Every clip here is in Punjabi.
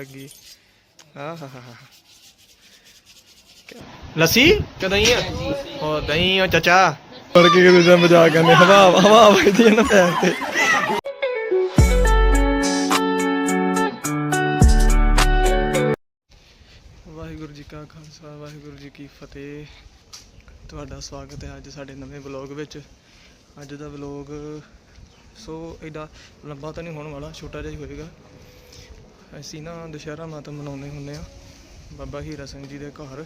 ਲੱਗੀ। ਆਹ ਹਾ ਹਾ ਹਾ ਲੱਸੀ? ਕਿ ਦਹੀਂ ਆ? ਉਹ ਦਹੀਂ ਉਹ ਚਚਾ। ਫੜ ਕੇ ਕਿਤੇ ਜਾਂ ਬਜਾ ਕਰਨੇ। ਹਵਾ ਹਵਾ ਵਜਦੀ ਹੈ ਨਾ ਪੈਰ ਤੇ। ਵਾਹਿਗੁਰੂ ਜੀ ਕਾ ਖਾਲਸਾ ਵਾਹਿਗੁਰੂ ਜੀ ਕੀ ਫਤਿਹ। ਤੁਹਾਡਾ ਸਵਾਗਤ ਹੈ ਅੱਜ ਸਾਡੇ ਨਵੇਂ ਵਲੌਗ ਵਿੱਚ। ਅੱਜ ਦਾ ਵਲੌਗ ਸੋ ਐਡਾ ਲੰਬਾ ਤਾਂ ਨਹੀਂ ਹੋਣ ਵਾਲਾ ਛੋਟਾ ਜਿਹਾ ਹੀ ਹੋਏਗਾ। ਅਸੀਂ ਨਾ ਦੁਸ਼ਹਿਰਾ ਮਾਤਾ ਮਨਾਉਂਦੇ ਹੁੰਦੇ ਆ ਬਾਬਾ ਹੀਰਾ ਸਿੰਘ ਜੀ ਦੇ ਘਰ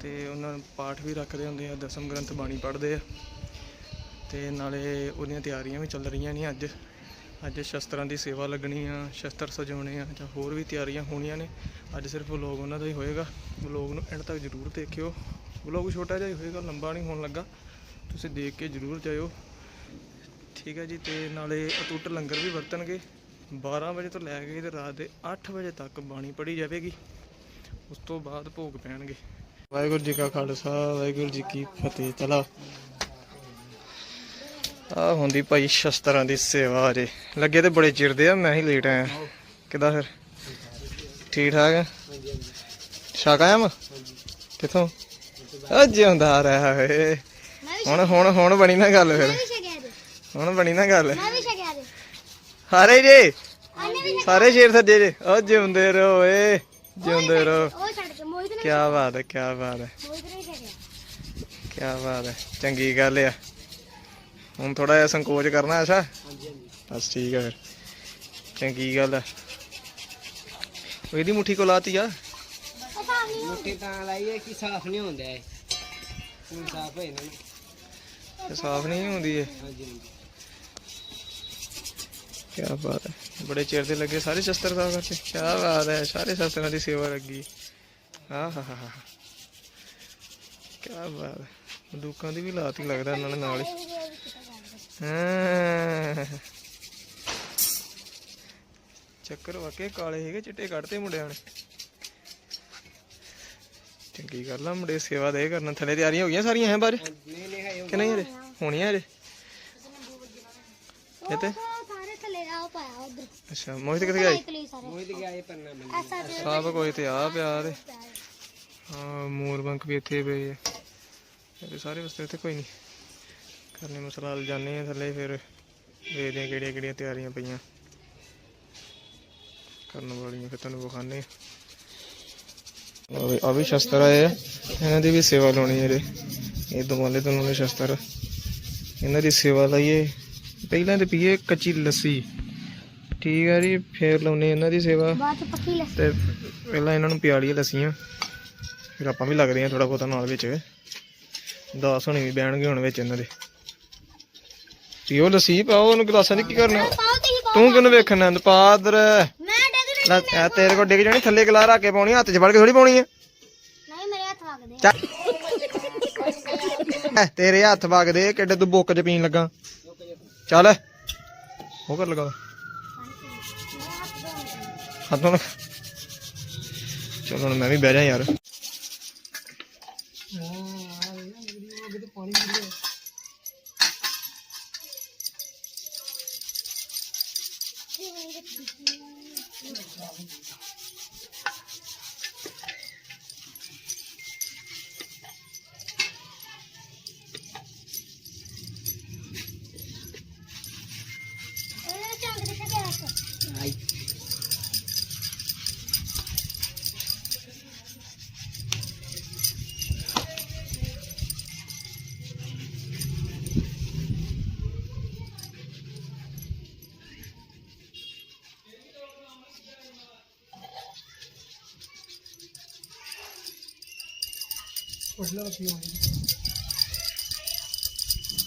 ਤੇ ਉਹਨਾਂ ਪਾਠ ਵੀ ਰੱਖਦੇ ਹੁੰਦੇ ਆ, ਦਸਮ ਗ੍ਰੰਥ ਬਾਣੀ ਪੜ੍ਹਦੇ ਆ। ਤੇ ਨਾਲੇ ਉਹਦੀਆਂ ਤਿਆਰੀਆਂ ਵੀ ਚੱਲ ਰਹੀਆਂ ਨੇ ਅੱਜ। ਅੱਜ ਸ਼ਸਤਰਾਂ ਦੀ ਸੇਵਾ ਲੱਗਣੀ ਆ, ਸ਼ਸਤਰ ਸਜਾਉਣੇ ਆ, ਜਾਂ ਹੋਰ ਵੀ ਤਿਆਰੀਆਂ ਹੋਣੀਆਂ ਨੇ। ਅੱਜ ਸਿਰਫ ਵਲੋਗ ਉਹਨਾਂ ਦਾ ਹੀ ਹੋਏਗਾ। ਵਲੋਗ ਨੂੰ ਐਂਡ ਤੱਕ ਜ਼ਰੂਰ ਦੇਖਿਓ। ਵਲੋਗ ਛੋਟਾ ਜਿਹਾ ਹੀ ਹੋਏਗਾ, ਲੰਬਾ ਨਹੀਂ ਹੋਣ ਲੱਗਾ। ਤੁਸੀਂ ਦੇਖ ਕੇ ਜ਼ਰੂਰ ਜਾਇਓ। ਠੀਕ ਹੈ ਜੀ, ਤੇ ਨਾਲੇ ਅਟੁੱਟ ਲੰਗਰ ਵੀ ਵਰਤਣਗੇ। 12 ਵਜੇ ਤੋਂ ਲੈ ਕੇ ਤੇ ਰਾਤ ਦੇ 8 ਵਜੇ ਤੱਕ ਬਾਣੀ ਪੜ੍ਹੀ ਜਾਵੇਗੀ। ਉਸ ਤੋਂ ਬਾਅਦ ਭੋਗ ਪੈਣਗੇ। ਵਾਹਿਗੁਰੂ ਜੀ ਕਾ ਖਾਲਸਾ ਵਾਹਿਗੁਰੂ ਜੀ ਕੀ ਫਤਿਹ। ਚਲਾ। ਆ ਹੁੰਦੀ ਭਾਈ ਸ਼ਸਤਰਾਂ ਦੀ ਸੇਵਾ ਅਜੇ ਲੱਗੇ ਤੇ ਬੜੇ ਚਿਰ ਦੇ ਆ ਮੈਂ ਹੀ ਲੇਟ ਆਇਆ। ਕਿੱਦਾਂ ਫਿਰ? ਠੀਕ ਠਾਕ ਆ? ਛਕ ਆਇਆ ਮੈਂ ਕਿੱਥੋਂ? ਅੱਜ ਹੁੰਦਾ ਰਿਹਾ ਵੀ ਹੁਣ ਹੁਣ ਹੁਣ ਬਣੀ ਨਾ ਗੱਲ ਫਿਰ। ਹੁਣ ਬਣੀ ਨਾ ਗੱਲ। ਮੈਂ ਵੀ ਹਾਰੇ ਜੇ? ਸਾਰੇ ਸ਼ੇਰ ਸੱਜੇ ਜੇ। ਉਹ ਜਿਉਂਦੇ ਰਹੋ ਏ ਜਿਉਂਦੇ ਰਹੋ। ਉਹ ਛੱਡ ਕੇ ਮੋਹਿਤ ਨੇ ਕੀ ਬਾਤ ਹੈ ਕੀ ਬਾਤ ਹੈ। ਮੋਹਿਤ ਨੇ ਛਕਿਆ ਕੀ ਬਾਤ ਹੈ ਚੰਗੀ ਗੱਲ ਆ। ਹੁਣ ਥੋੜਾ ਜਿਹਾ ਸੰਕੋਚ ਕਰਨਾ ਅੱਛਾ ਹਾਂਜੀ ਹਾਂਜੀ। ਬਸ ਠੀਕ ਹੈ ਫਿਰ। ਚੰਗੀ ਗੱਲ ਹੈ ਉਹ ਇਹਦੀ ਮੁੱਠੀ ਕੋ ਲਾਤੀ ਆ। ਮੁੱਠੀ ਤਾਂ ਲਾਈ ਹੈ ਕਿ ਸਾਫ਼ ਨਹੀਂ ਹੁੰਦਾ ਹੈ ਸਾਫ਼ ਹੋਏ ਨਾ। ਇਹ ਸਾਫ਼ ਨਹੀਂ ਹੁੰਦੀ ਇਹ। ਹਾਂਜੀ ਹਾਂਜੀ। ਕੀ ਬਾਤ ਹੈ। ਬੜੇ ਚਿਰ ਦੇ ਲੱਗੇ ਸਾਰੇ ਸ਼ਸਤਰ ਸਾਫ਼ ਕਰਕੇ। ਕੀ ਬਾਤ ਹੈ ਸਾਰੇ ਸ਼ਸਤਰਾਂ ਦੀ ਸੇਵਾ ਲੱਗੀ। ਆਹ ਹਾ ਹਾ ਕੀ ਬਾਤ ਹੈ। ਬੰਦੂਕਾਂ ਦੀ ਵੀ ਲਾਤੀ ਲੱਗਦਾ ਇਹਨਾਂ ਨੇ ਨਾਲ ਹੀ। ਹਾਂ। ਚੱਕਰ ਵਾਕੇ ਕਾਲੇ ਹੈਗੇ ਚਿੱਟੇ ਕੱਢਤੇ ਮੁੰਡਿਆਂ ਨੇ। ਚੰਗੀ ਗੱਲ ਆ ਮੁੰਡੇ ਸੇਵਾ ਦੇ ਕਰਨ। ਥੱਲੇ ਤਿਆਰੀਆਂ ਹੋ ਗਈਆਂ ਸਾਰੀਆਂ ਹੈ ਬਾਹਰ? ਨਹੀਂ ਨਹੀਂ ਹੈ ਕਿ ਨਹੀਂ ਹਜੇ? ਹੋਣੀਆਂ ਹਜੇ? ਇਹ ਤੇ ਸਾਰੇ ਥੱਲੇ ਆ ਪਾਇਆ ਉਧਰ ਅੱਛਾ ਮੋਹਿਤ ਕਿੱਥੇ ਗਿਆ ਮੋਹਿਤ ਗਿਆ ਇਹ ਪੰਨਾ ਤੇ ਸਭ ਕੋਈ ਤੇ ਆ ਪਿਆ ਤੇ। ਹਾਂ ਮੋਰ ਬੰਕ ਵੀ ਇੱਥੇ ਪਏ ਆ। ਇਹਦੇ ਸਾਰੇ ਵਸਤੇ ਇੱਥੇ ਕੋਈ ਨਹੀਂ। ਕਰਨੇ ਮਸਲਾ ਹਲ ਜਾਣੇ ਆ ਥੱਲੇ ਫਿਰ ਵੇਖਦੇ ਆ ਕਿਹੜੀਆਂ ਕਿਹੜੀਆਂ ਤਿਆਰੀਆਂ ਪਈਆਂ। ਕਰਨ ਵਾਲੀਆਂ ਫਿਰ ਤੁਹਾਨੂੰ ਵਿਖਾਣੇ ਆ। ਵੀ ਆ ਵੀ ਸ਼ਸਤਰ ਆਏ ਆ। ਇਹਨਾਂ ਦੀ ਵੀ ਸੇਵਾ ਲਾਉਣੀ ਹੈ ਇਹ ਇਹ ਦੁਮਾਲੇ ਤੋਂ ਲਾਉਣੇ ਸ਼ਸਤਰ। ਇਹਨਾਂ ਦੀ ਸੇਵਾ ਲਈਏ। ਪਹਿਲਾਂ ਤੇ ਪੀਏ ਕੱਚੀ ਲੱਸੀ। ਠੀਕ ਹੈ ਜੀ ਫੇਰ ਲਾਉਣੇ ਇਹਨਾਂ ਦੀ ਸੇਵਾ। ਬਾਅਦ ਚ ਪੱਕੀ ਲੈ। ਤੇ ਪਹਿਲਾਂ ਇਹਨਾਂ ਨੂੰ ਪਿਆਲੀਆਂ ਲੱਸੀਆਂ ਫਿਰ ਆਪਾਂ ਵੀ ਲੱਗਦੇ ਆ ਥੋੜਾ ਬਹੁਤਾ ਨਾਲ ਵਿੱਚ। 10 ਹੋਣੀ ਵੀ ਬਹਿਣਗੇ ਹੁਣ ਵਿੱਚ ਇਹਨਾਂ ਦੇ। ਪੀਓ ਲੱਸੀ ਪਾਓ ਉਹਨੂੰ ਗਲਾਸਾਂ 'ਚ ਕੀ ਕਰਨਾ? ਤੇ ਕਿਹਨੂੰ ਵੇਖਣਾ ਪਾਦਰ ਮੈਂ ਡਿੱਗ ਤੇਰੇ ਕੋਲ ਡਿੱਗ ਜਾਣੀ ਥੱਲੇ ਗਲਾ ਰੱਖ ਕੇ ਪਾਉਣੀ ਹੱਥ 'ਚ ਫੜ ਕੇ ਥੋੜੀ ਪਾਉਣੀ ਆ। ਨਹੀਂ ਮੇਰੇ ਹੱਥ ਵਗਦੇ ਚੱਲ। ਐ, ਤੇਰੇ ਹੱਥ ਵਗਦੇ ਕਿੱਡੇ ਤੂੰ ਬੁੱਕ 'ਚ ਪੀਣ ਲੱਗਾ। ਚੱਲ। ਉਹ ਕਰ ਲਗਾ। ਹੱਥੋਂ ਨਾ ਚਲੋ ਹੁਣ ਮੈਂ ਵੀ ਬਹਿ ਜਾ ਯਾਰ। ਇਹ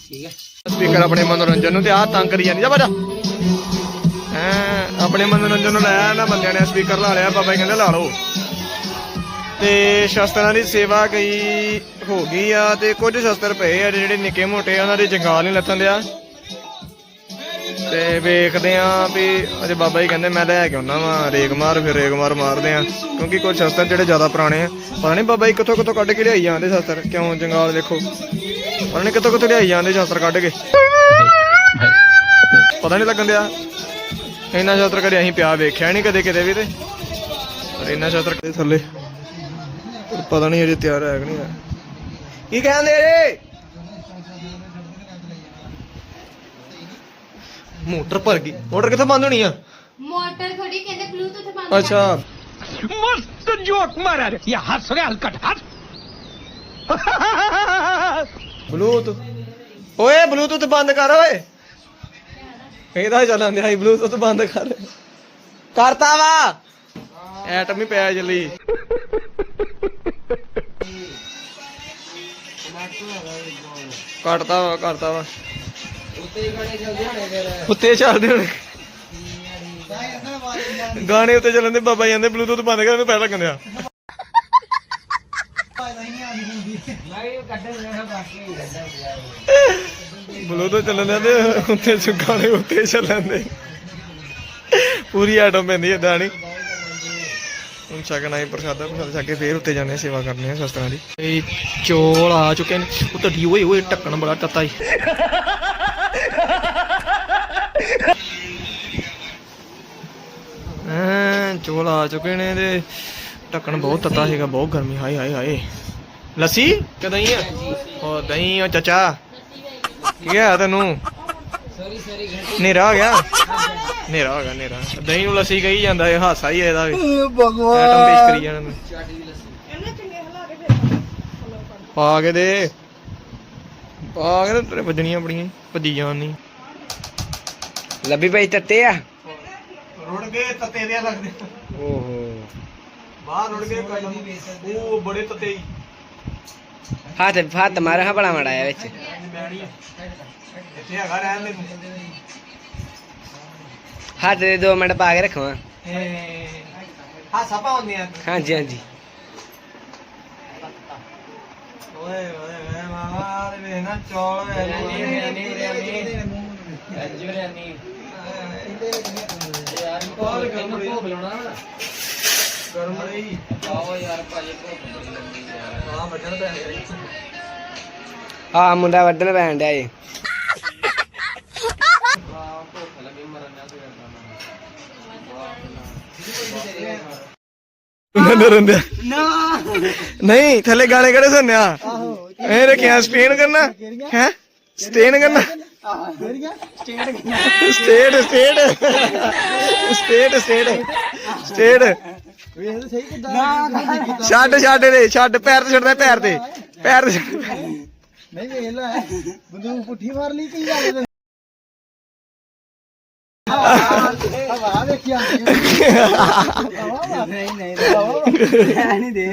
ਠੀਕ ਹੈ। ਸਪੀਕਰ ਆਪਣੇ ਮਨੋਰੰਜਨ ਨੂੰ ਤੇ ਆਹ ਤੰਗ ਕਰੀ ਜਾਂਦੀ ਜਾ ਬਾਜਾ। ਐ ਆਪਣੇ ਮਨੋਰੰਜਨ ਨੂੰ ਲਾਇਆ ਨਾ ਬੰਦਿਆਂ ਨੇ, ਸਪੀਕਰ ਲਾ ਲਿਆ, ਬਾਬਾ ਜੀ ਕਹਿੰਦੇ ਲਾ ਲਓ। ਤੇ ਸ਼ਸਤਰਾਂ ਦੀ ਸੇਵਾ ਕਈ ਹੋ ਗਈ ਆ ਤੇ ਕੁਝ ਸ਼ਸਤਰ ਪਏ ਆ ਜਿਹੜੇ ਨਿੱਕੇ ਮੋਟੇ ਉਹਨਾਂ ਦੇ ਜੰਗਾਲ ਨਹੀਂ ਲੱਥਣ ਦਿਆ। ਤੇ ਵੇਖਦੇ ਆ ਵੀ ਅਜੇ ਬਾਬਾ ਜੀ ਕਹਿੰਦੇ ਮੈਂ ਲੈ ਕੇ ਆਉਣਾ ਵਾ ਰੇਗ ਮਾਰ, ਫਿਰ ਰੇਗ ਮਾਰ ਮਾਰਦੇ ਆ ਕਿਉਂਕਿ ਕੁਝ ਸ਼ਸਤਰ ਜਿਹੜੇ ਜ਼ਿਆਦਾ ਪੁਰਾਣੇ ਆ, ਪਤਾ ਨਹੀਂ ਬਾਬਾ ਜੀ ਕਿੱਥੋਂ ਕਿੱਥੋਂ ਕੱਢ ਕੇ ਲਿਆਈ ਜਾਂਦੇ ਸ਼ਸਤਰ? ਕਿਉਂ ਜੰਗਾਲ ਦੇਖੋ ਪਤਾ ਨਹੀਂ ਕਿੱਥੋਂ ਕਿੱਥੋਂ ਲਿਆਈ ਜਾਂਦੇ ਸ਼ਸਤਰ ਕੱਢ ਕੇ। ਪਤਾ ਨਹੀਂ ਲੱਗਣ ਦਿਆ। ਇੰਨਾ ਸ਼ਸਤਰ ਕਦੇ ਅਸੀਂ ਪਿਆ ਵੇਖਿਆ ਨਹੀਂ ਕਦੇ ਕਿਤੇ ਵੀ ਤੇ। ਪਰ ਇੰਨਾ ਸ਼ਸਤਰ ਕਦੇ ਥੱਲੇ। ਪਤਾ ਨਹੀਂ ਅਜੇ ਤਿਆਰ ਹੈ ਕਿ ਨਹੀਂ ਕੀ ਕਹਿੰਦੇ ਰੇ ਮੋਟਰ ਭਰ ਗਈ ਮੋਟਰ ਕਿੱਥੇ ਬੰਦ ਹੋਣੀ ਆ ਮੋਟਰ ਥੋੜੀ ਕਹਿੰਦੇ ਬਲੂਟੁੱਥ ਬੰਦ ਅੱਛਾ मस्त जोक मारा रे या हंस रे हलकट हंस ਬਲੂਟੁੱਥ ਓਏ ਬਲੂਟੁੱਥ ਬੰਦ ਕਰ ਓਏ ਇਹਦਾ ਚੱਲਣ ਦਿਆ ਬਲੂਟੁੱਥ ਬੰਦ ਕਰ ਕਰਤਾ ਵਾ ਐਟਮ ਹੀ ਪਿਆ ਜਲੀ ਕੱਟਤਾ ਵਾ ਕਰਤਾ ਵਾ ਉੱਤੇ ਹੀ ਗਾਣੇ ਚੱਲਦੇ ਹੋਣੇ ਫਿਰ। ਉੱਤੇ ਚੱਲਦੇ ਹੁਣ। ਗਾਣੇ ਉੱਤੇ ਚੱਲਣ ਦੇ ਬਾਬਾ ਜਾਂਦੇ ਬਲੂਟੁੱਥ ਬੰਦ ਕਰ ਇਹਨੂੰ ਪੈਰ ਲੱਗਣ ਦਿਆ ਜਾਣਾ ਹੀ ਬਲੂਟੁੱਥ ਚੱਲਣ ਤੇ ਉੱਤੇ ਚ ਗਾਣੇ ਉੱਤੇ ਚੱਲਣ ਦੇ। ਪੂਰੀ ਆਟਮ ਪੈਂਦੀ ਏਦਾਂ ਨਹੀਂ ਹੁਣ ਛਕਣਾ ਹੀ ਪ੍ਰਸ਼ਾਦਾ ਪ੍ਰਸ਼ਾਦਾ ਛਕ ਕੇ ਫੇਰ ਉੱਤੇ ਜਾਂਦੇ ਆ ਸੇਵਾ ਕਰਨੇ ਆ ਸ਼ਸਤਰਾਂ ਦੀ। ਇਹ ਚੋਲ ਆ ਚੁੱਕੇ ਨੇ। ਉਹ ਤੁਹਾਡੀ ਓਏ ਓਏ ਢੱਕਣ ਬੜਾ ਤੱਤਾ ਹੀ ਹਾਂ ਚੋਲ ਆ ਚੁੱਕੇ ਨੇ ਤੇ ਢੱਕਣ ਬਹੁਤ ਤੱਤਾ ਹੈਗਾ ਬਹੁਤ ਗਰਮੀ ਹਾਏ ਹਾਏ ਹਾਏ। ਲੱਸੀ? ਕਿ ਦਹੀਂ ਆ? ਉਹ ਦਹੀਂ ਉਹ ਚਾਚਾ। ਕੀ ਆ ਤੈਨੂੰ? ਸੌਰੀ ਸੌਰੀ ਘੰਟੀ ਨੇਰਾ ਆ ਗਿਆ? ਨੇਰਾ ਆ ਗਿਆ ਨੇਰਾ ਦਹੀਂ ਨੂੰ ਲੱਸੀ ਕਹੀ ਜਾਂਦਾ ਇਹ ਹਾਸਾ ਹੀ ਇਹਦਾ ਵੀ। ਐਟਮ ਪੇਸ਼ ਕਰੀ ਜਾਣਾ ਚਾਟੀ ਦੀ ਲੱਸੀ ਪਾ ਕੇ ਦੇ। ਪਾ ਕੇ ਤੇਰੇ ਵੱਜਣੀਆਂ ਬੜੀਆਂ ਭੱਜੀ ਜਾਣ ਨਹੀਂ। ਲੱਭੀ ਭਾਈ ਤੱਤੇ ਆ? ਰੁੜ ਗਏ ਤੱਤੇ ਦੇ ਲੱਗਦੇ। ਓਹੋ। ਬਾਹਰ ਰੁੜ ਗਏ ਕਲਮ ਉਹ ਬੜੇ ਤੱਤੇ ਹੀ। ਹੱਥ ਹੱਥ ਮਾਰ ਹਾਂ ਬੜਾ ਮੜਾ ਆ ਵਿੱਚ। ਇੱਥੇ ਹੈਗਾ ਰਹਿਣ ਦੇ ਹੱਥ ਦੇ 2 ਮਿੰਟ ਪਾ ਕੇ ਰੱਖਵਾ। ਹਾਸਾ ਪਾਉਂਦੇ ਆ। ਹਾਂਜੀ ਹਾਂਜੀ। ਓਏ ਓਏ ਮਾਮਾ ਤੇ ਵੇਖ ਨਾ ਚੌਲ। ਵੇ ਗਰਮ ਰਹੀ ਆਓ ਯਾਰ ਆ। ਮੁੰਡਾ ਵੱਢਣ ਪੈਣ ਡਿਆ ਏ। ਮੈਨੂੰ ਰੰਦਿਆ ਨਹੀਂ ਥੱਲੇ ਗਾਣੇ ਕਿਹੜੇ ਸੁਣਿਆ ਇਹ ਰੱਖਿਆ ਸਟੇਨ ਕਰਨਾ? ਹੈ? ਸਟੇਨ ਕਰਨਾ? State state state state state ਛੱਡ ਛੱਡ ਦੇ ਛੱਡ ਪੈਰ ਤੇ ਛੱਡਦਾ ਪੈਰ ਤੇ ਪੈਰ ਤੇ ਛੱਡ। ਨਹੀਂ ਵੇਖ ਲੈ ਬੰਦੂਕ ਪੁੱਠੀ ਮਾਰ ਲਈ ਕੀ ਗੱਲ ਹਵਾ ਵੇਖੀ ਆਂਦੀ ਨਹੀਂ ਨਹੀਂ ਨਹੀਂ ਦੇ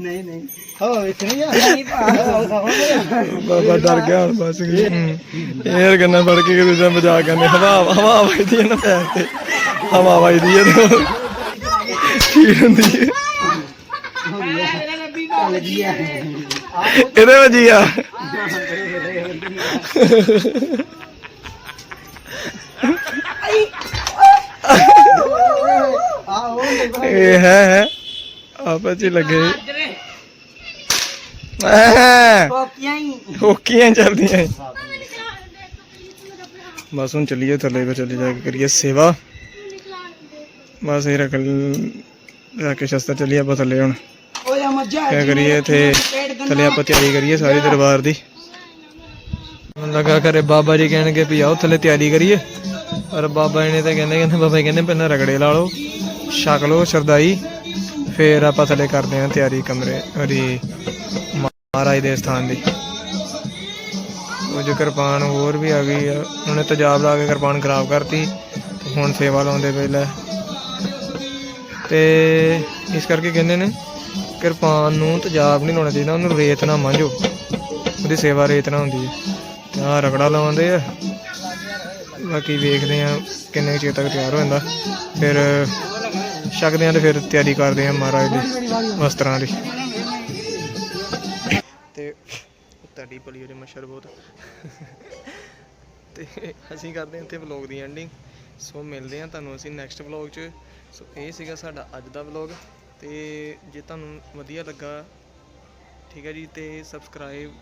ਨਹੀਂ ਨਹੀਂ ਹਵਾ ਵੇਖਣੀ ਆ ਬਾਬਾ ਡਰ ਗਿਆ ਹੁਣ ਬਸ ਇਹ ਗੰਨਾ ਫੜ ਕੇ ਦੂਜਾ ਮਜ਼ਾਕ ਕਰਨੇ। ਹਵਾ ਹਵਾ ਵਜਦੀ ਹੈ ਨਾ ਪੈਰ ਤੇ। ਹਵਾ ਵਜਦੀ ਹੈ ਤੇ। ਠੀਕ ਹੁੰਦੀ ਹੈ। ਇਹਦੇ ਵਜੀ ਆ ਉਹ ਇਹ ਹੈ ਹੈ। ਆਪਸ ਚ ਹੀ। ਲੱਗੇ ਹੋਕੀਆਂ ਚੱਲਦੀਆਂ। ਬਸ ਹੁਣ ਚੱਲੀਏ ਥੱਲੇ ਫਿਰ ਚੱਲੇ ਜਾ ਕੇ ਕਰੀਏ ਸੇਵਾ। ਬਸ ਇਹ ਰੱਖ ਜਾ ਕੇ ਸ਼ਸਤਰ ਚੱਲੀਏ ਆਪਾਂ ਥੱਲੇ ਹੁਣ। ਕਿਆ ਕਰੀਏ ਇੱਥੇ? ਥੱਲੇ ਆਪਾਂ ਤਿਆਰੀ ਕਰੀਏ ਸਾਰੀ ਦਰਬਾਰ ਦੀ। ਮੈਨੂੰ ਲੱਗਾ ਕਰੇ ਬਾਬਾ ਜੀ ਕਹਿਣਗੇ ਵੀ ਆਓ ਥੱਲੇ ਤਿਆਰੀ ਕਰੀਏ। ਪਰ ਬਾਬਾ ਜੀ ਨੇ ਤਾਂ ਕਹਿੰਦੇ ਕਹਿੰਦੇ ਬਾਬਾ ਜੀ ਕਹਿੰਦੇ ਪਹਿਲਾਂ ਰਗੜੇ ਲਾ ਲਓ। ਛਕ ਲਓ ਸ਼ਰਦਾਈ। ਫੇਰ ਆਪਾਂ ਥੱਲੇ ਕਰਦੇ ਹਾਂ ਤਿਆਰੀ ਕਮਰੇ ਉਹਦੀ ਮਹਾਰਾਜ ਦੇ ਸਥਾਨ ਦੀ। ਉਹ ਜੋ ਕਿਰਪਾਨ ਹੋਰ ਵੀ ਆ ਗਈ ਆ, ਉਹਨੇ ਤੇਜ਼ਾਬ ਲਾ ਕੇ ਕਿਰਪਾਨ ਖਰਾਬ ਕਰਤੀ ਹੁਣ ਸੇਵਾ ਲਾਉਂਦੇ ਪਹਿਲਾਂ ਤੇ ਇਸ ਕਰਕੇ ਕਹਿੰਦੇ ਨੇ, ਕਿਰਪਾਨ ਨੂੰ ਤਜਾਬ ਨਹੀਂ ਲਾਉਣਾ ਚਾਹੀਦਾ, ਉਹਨੂੰ ਰੇਤ ਨਾ ਮਾਂਜੋ। ਉਹਦੀ ਸੇਵਾ ਰੇਤ ਨਾ ਹੁੰਦੀ ਹੈ ਤੇ ਆਹ ਰਗੜਾ ਲਾਉਂਦੇ ਆ। ਬਾਕੀ ਵੇਖਦੇ ਆ ਕਿੰਨੇ ਕੁ ਚਿਰ ਤੱਕ ਤਿਆਰ ਹੋ ਜਾਂਦਾ। ਫਿਰ ਛਕਦੇ ਹਾਂ ਤੇ ਫਿਰ ਤਿਆਰੀ ਕਰਦੇ ਹਾਂ ਮਹਾਰਾਜ ਦੇ ਵਸਤਰਾਂ ਦੀ। ਤੇ ਤੁਹਾਡੀ ਭਲੀ ਉਹਦੇ ਮੱਛਰ ਬਹੁਤ। ਤੇ ਅਸੀਂ ਕਰਦੇ ਹਾਂ ਇੱਥੇ ਵਲੌਗ ਦੀ ਐਂਡਿੰਗ ਸੋ ਮਿਲਦੇ ਹਾਂ ਤੁਹਾਨੂੰ ਅਸੀਂ ਨੈਕਸਟ ਵਲੌਗ 'ਚ। ਸੋ ਇਹ ਸੀਗਾ ਸਾਡਾ ਅੱਜ ਦਾ ਵਲੌਗ ਤੇ ਜੇ ਤੁਹਾਨੂੰ ਵਧੀਆ ਲੱਗਾ, ਠੀਕ ਹੈ ਜੀ, ਤੇ ਸਬਸਕ੍ਰਾਈਬ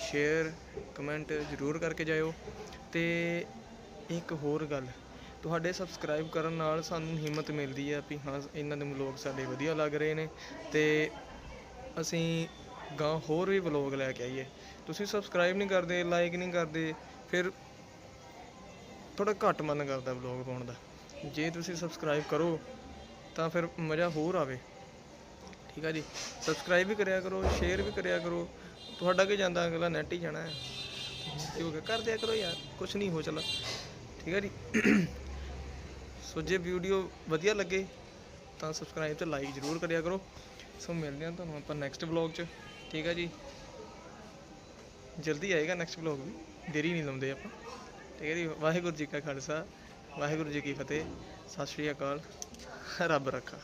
ਸ਼ੇਅਰ ਕਮੈਂਟ ਜ਼ਰੂਰ ਕਰਕੇ ਜਾਇਓ। ਤੇ ਇੱਕ ਹੋਰ ਗੱਲ। ਤੁਹਾਡੇ ਸਬਸਕ੍ਰਾਈਬ ਕਰਨ ਨਾਲ ਸਾਨੂੰ ਹਿੰਮਤ ਮਿਲਦੀ ਹੈ ਵੀ ਹਾਂ, ਇਹਨਾਂ ਦੇ ਵਲੋਗ ਸਾਡੇ ਵਧੀਆ ਲੱਗ ਰਹੇ ਨੇ ਤੇ ਅਸੀਂ ਗਾਂ ਹੋਰ ਵੀ ਵਲੋਗ ਲੈ ਕੇ ਆਈਏ। ਤੁਸੀਂ ਸਬਸਕ੍ਰਾਈਬ ਨਹੀਂ ਕਰਦੇ ਲਾਈਕ ਨਹੀਂ ਕਰਦੇ, ਫਿਰ ਥੋੜਾ ਘੱਟ ਮਨ ਕਰਦਾ ਵਲੋਗ ਪਾਉਣ ਦਾ। ਜੇ ਤੁਸੀਂ ਸਬਸਕ੍ਰਾਈਬ ਕਰੋ, ਤਾਂ ਫਿਰ ਮਜ਼ਾ ਹੋਰ ਆਵੇ। ਠੀਕ ਆ ਜੀ? ਸਬਸਕ੍ਰਾਈਬ ਵੀ ਕਰਿਆ ਕਰੋ ਸ਼ੇਅਰ ਵੀ ਕਰਿਆ ਕਰੋ। ਤੁਹਾਡਾ ਕੀ ਜਾਂਦਾ, ਅਗਲਾ ਨੈਟ ਹੀ ਜਾਣਾ ਹੈ। ਤੇ ਉਹ ਕਰ ਦਿਆ ਕਰੋ ਯਾਰ, ਕੁਛ ਨਹੀਂ ਹੋ ਚੱਲਾ। ਠੀਕ ਹੈ ਜੀ? ਸੋ ਜੇ ਵੀਡੀਓ ਵਧੀਆ ਲੱਗੇ ਤਾਂ ਸਬਸਕ੍ਰਾਈਬ ਤੇ ਲਾਈਕ ਜ਼ਰੂਰ ਕਰਿਆ ਕਰੋ। ਸੋ ਮਿਲਦੇ ਹਾਂ ਤੁਹਾਨੂੰ ਆਪਾਂ ਨੈਕਸਟ ਵਲੌਗ 'ਚ। ਠੀਕ ਹੈ ਜੀ? ਜਲਦੀ ਆਏਗਾ ਨੈਕਸਟ ਵਲੌਗ ਵੀ। ਦੇਰੀ ਨਹੀਂ ਲਾਉਂਦੇ ਆਪਾਂ। ਠੀਕ ਹੈ ਜੀ? ਵਾਹਿਗੁਰੂ ਜੀ ਕਾ ਖਾਲਸਾ, ਵਾਹਿਗੁਰੂ ਜੀ ਕੀ ਫਤਿਹ। ਸਤਿ ਸ਼੍ਰੀ ਅਕਾਲ। ਰੱਬ ਰੱਖਾ।